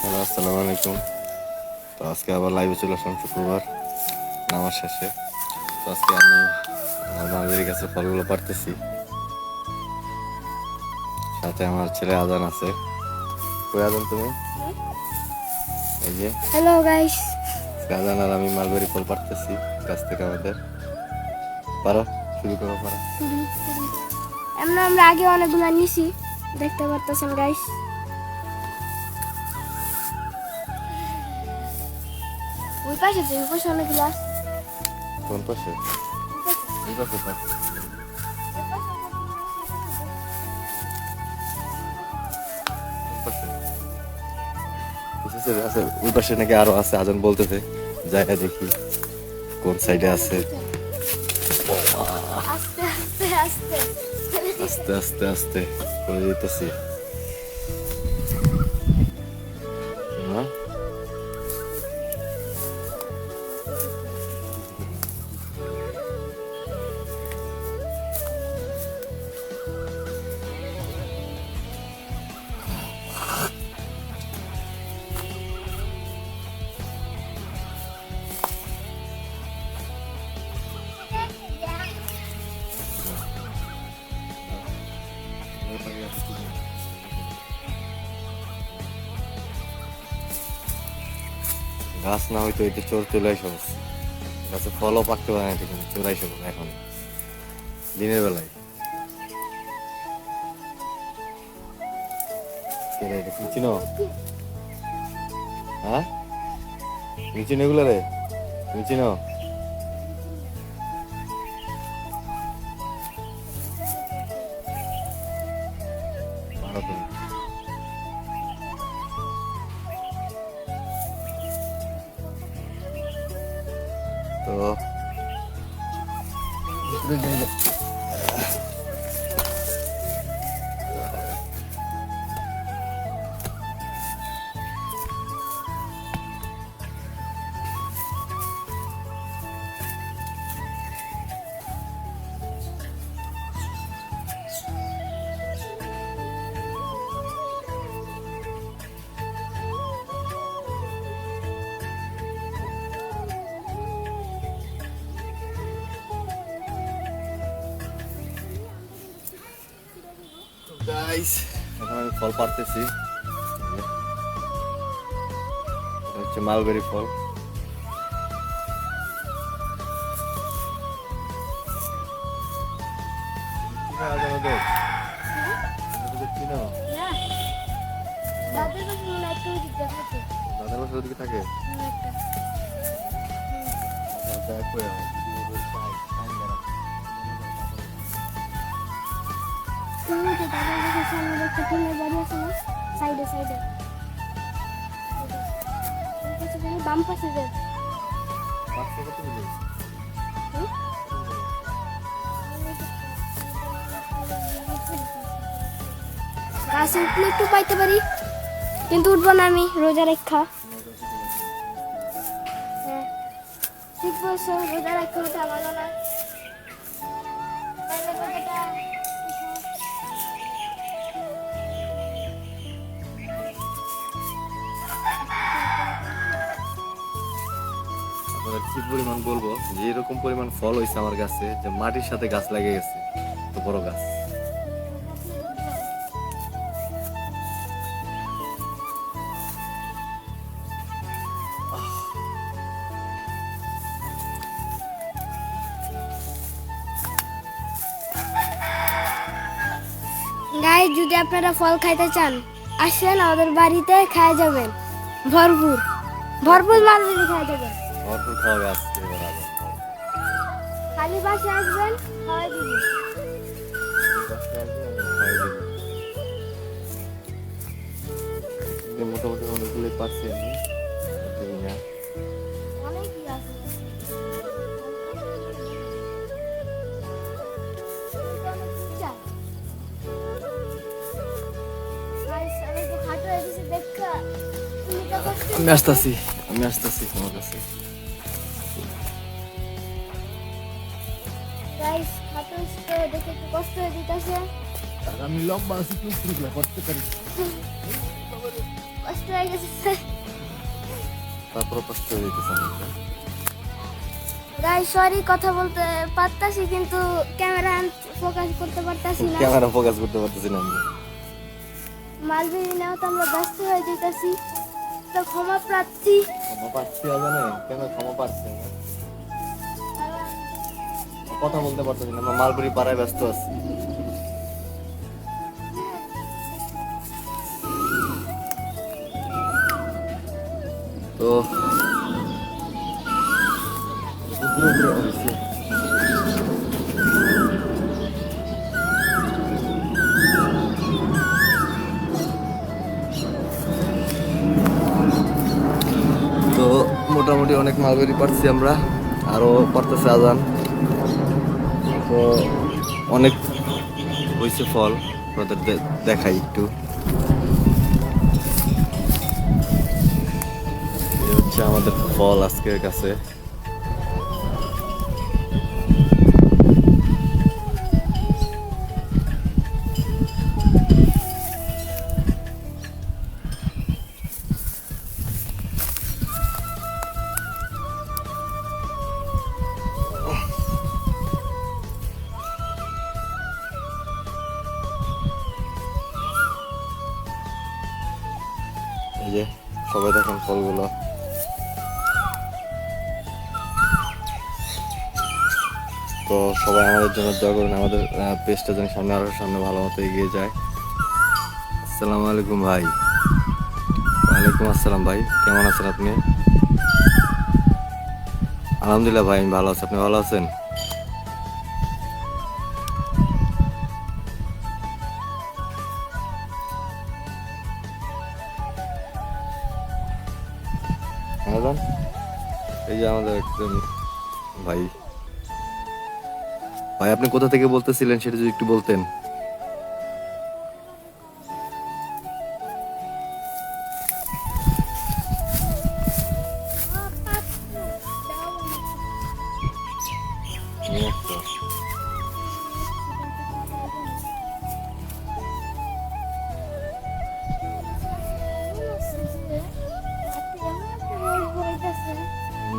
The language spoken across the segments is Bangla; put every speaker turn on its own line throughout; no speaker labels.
হ্যালো আসসালামু আলাইকুম। তো আজকে আবার লাইভে চলে আসলাম শুক্রবার নামাজ শেষে। তো আজকে আমি আমার কাছে ফলগুলো পারতেছি। সাথে আমার ছেলে আজান আছে। কই আজান তুমি? এই যে।
হ্যালো গাইস
আজান আর আমি মালবেরি ফল পারতেছি গাছ থেকে আমাদের। পারো? শুরু করো পারো।
এমন আমরা আগে অনেকগুলো নিছি। দেখতে পারতেছেন গাইস ওই পাশে তো ওই পাশে আছে।
কোন পাশে? এই পাশে পাশ। আছে, ওই পাশে নাকি আরও আছে আজান বলতেছে। যাই দেখি কোন সাইডে আছে।
আস্তে আস্তে আস্তে।
আস্তে আস্তে আস্তে। করে যেতেছি হ্যাঁ? গাছ না হয়তো এতে চোর চলে আসে গাছে। ফলও পাকতে পারে না কিন্তু চোর বলে এখন। দিনের বেলায়। চিনো? হ্যাঁ? তুমি চিনো এগুলো রে? চিনো? তো গাইস এখন আমি ফল পারতেছি হচ্ছে মালবেরি ফল?
দাদের
বাসা ওদিকে থাকে।
একটা।
দেখ
তুমি টিনের বাড়ি আছে না? সাইডে সাইডে বাম পাশে যে
পাঁচশো কত
গাছে উঠলে একটু পাইতে পারি, কিন্তু উঠবো না আমি, রোজা রেখা। হ্যাঁ। ঠিক বলছো, রোজা রেখা উঠা ভালো না।
কি পরিমাণ বলব যে এরকম পরিমাণ ফল হয়েছে আমার গাছে যে মাটির সাথে গাছ লেগে গেছে, তো বড় গাছ।
গাই যদি আপনারা ফল খাইতে চান, আসেন আমাদের বাড়িতে খাওয়া যাবেন। ভরপুর। ভরপুর মাল খাওয়া যাবেন।
ভরপুর খাওয়া গাছ এবার।
খালি বাসে আসবেন খাওয়াই দিবি
এই মোটামুটি অনেকগুলোই পাচ্ছি আমি
আমি
আসতেছি আমি আসতেছি তোমার কাছে।
দেখে একটু কষ্ট হয়ে যেতেছে।
আর আমি লম্বা আছি উপরে করতে পারি।
কষ্ট হয়ে গেছে
তারপর কষ্ট হয়ে অনেকটা।
গাই সরি কথা বলতে পারতাছি কিন্তু ক্যামেরা ফোকাস করতে পারতাছি না।
ক্যামেরা ফোকাস করতে পারতেছি না আমি
নেওয়া তো আমরা ব্যস্ত হয়ে যেতেছি। তো ক্ষমা প্রার্থী।
ক্ষমা না কেন ক্ষমা না কথা বলতে পারতেছি না, আমরা মালপুরি পাড়ায় ব্যস্ত আছি। তো মোটামুটি অনেক মালবেরি পারছি আমরা আরও পারতেছে আজান। তো অনেক হয়েছে ফল আপনাদের দেখাই একটু। হচ্ছে আমাদের ফল আজকের কাছে। সবাই আমাদের জন্য দোয়া করুন, আমাদের পেজটা যেন সামনে আরও সামনে ভালো মতো এগিয়ে যায়। আসসালামু আলাইকুম ভাই। ওয়ালাইকুম আসসালাম ভাই, কেমন আছেন আপনি? আলহামদুলিল্লাহ ভাই, আমি ভালো আছি। আপনি ভালো আছেন? এই যে আমাদের একজন ভাই। ভাই আপনি কোথা থেকে বলতেছিলেন সেটা যদি একটু বলতেন?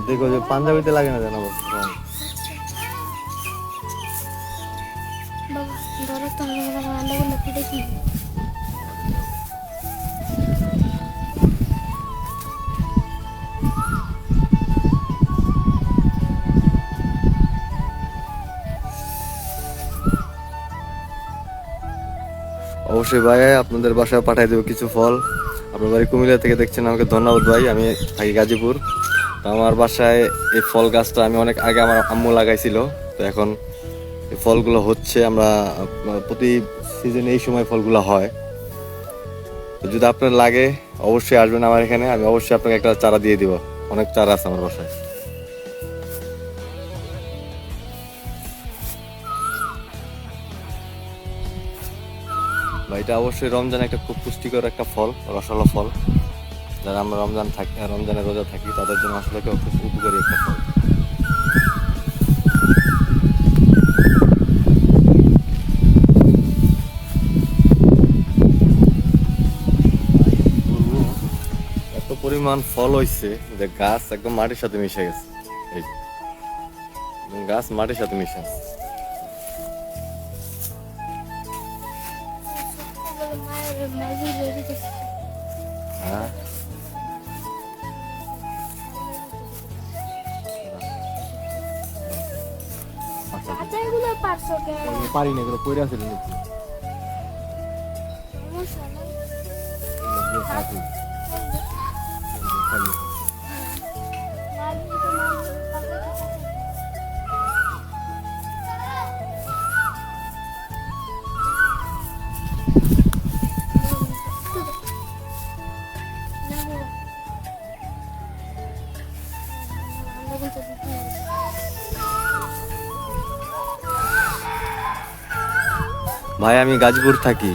দেখো যে পাঞ্জাবিতে লাগে না যেন অবশ্যই ভাই, আপনাদের বাসায় পাঠিয়ে দেবো কিছু ফল। আপনার বাড়ি কুমিল্লা থেকে দেখছেন, আমাকে ধন্যবাদ ভাই, আমি থাকি গাজীপুর। তো আমার বাসায় এই ফল গাছটা আমি অনেক আগে আমার আম্মু লাগাইছিল। তো এখন এই ফলগুলো হচ্ছে, আমরা প্রতি সিজনে এই সময় ফলগুলো হয়। তো যদি আপনার লাগে, অবশ্যই আসবেন আমার এখানে, আমি অবশ্যই আপনাকে একটা চারা দিয়ে দিব। অনেক চারা আছে আমার বাসায়। বা এটা অবশ্যই রমজান একটা খুব পুষ্টিকর একটা ফল, রসালো ফল। যারা আমরা রমজান থাকি, রমজানের রোজা থাকি, তাদের জন্য আসলে খুব উপকারী একটা ফল। এত পরিমাণ ফল হইছে যে গাছ একদম মাটির সাথে মিশে গেছে। গাছ মাটির সাথে মিশে আছে হ্যাঁ? পারি না এগুলো পড়ে আছে ভাই, আমি গাজীপুর থাকি।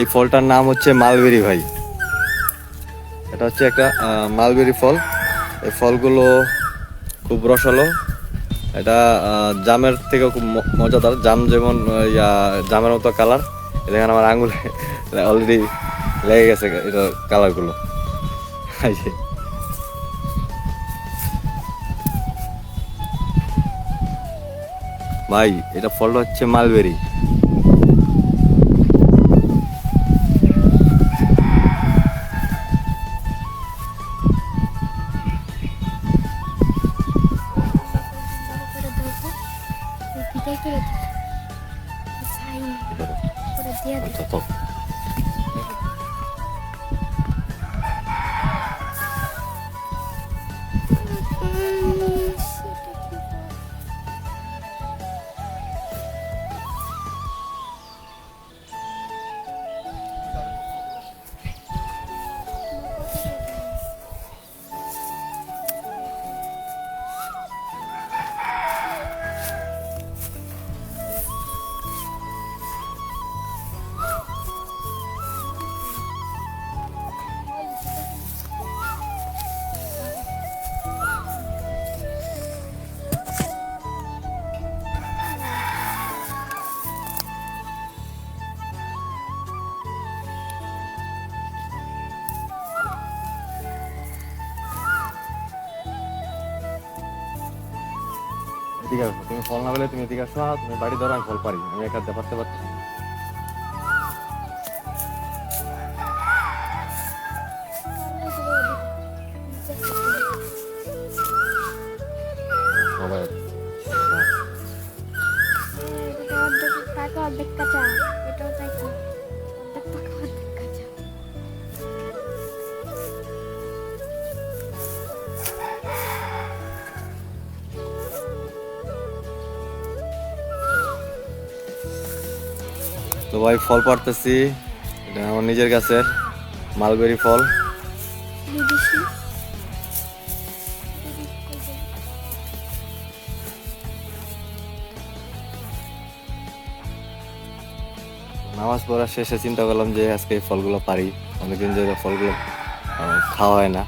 এই ফলটার নাম হচ্ছে মালবেরি ভাই। এটা হচ্ছে একটা মালবেরি ফল। এই ফলগুলো খুব রসালো। এটা জামের থেকে খুব মজাদার। জাম যেমন ইয়া, জামের মতো কালার, দেখেন আমার আঙুলে অলরেডি লেগে গেছে এটা কালারগুলো। ভাই, এটা ফলটা হচ্ছে মালবেরি। এদিকে আছে, তুমি ফল না পেলে তুমি এদিকে আসো তুমি বাড়ি ধরো, আমি ফল পারি, আমি একা দেখাতে পারছি তো ভাই, ফল পারতেছি এটা আমার নিজের গাছের মালবেরি ফল। নামাজ পড়ার শেষে চিন্তা করলাম যে আজকে এই ফলগুলো পারি অনেকদিন ধরে ফলগুলো খাওয়া হয় না।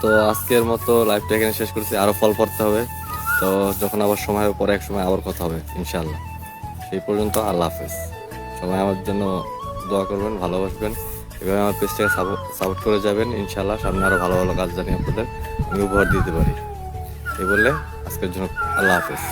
তো আজকের মতো লাইফটা এখানে শেষ করছি। আরও ফল পড়তে হবে। তো যখন আবার সময় পরে এক সময় আবার কথা হবে ইনশাল্লাহ সেই পর্যন্ত আল্লাহ হাফেজ। সবাই আমার জন্য দোয়া করবেন, ভালোবাসবেন। এভাবে আমার পেজটাকে সাপোর্ট করে যাবেন ইনশাল্লাহ সামনে আরও ভালো ভালো কাজ জানি আপনাদের। আমি উপহার দিতে পারি। এই বলে আজকের জন্য আল্লাহ হাফেজ।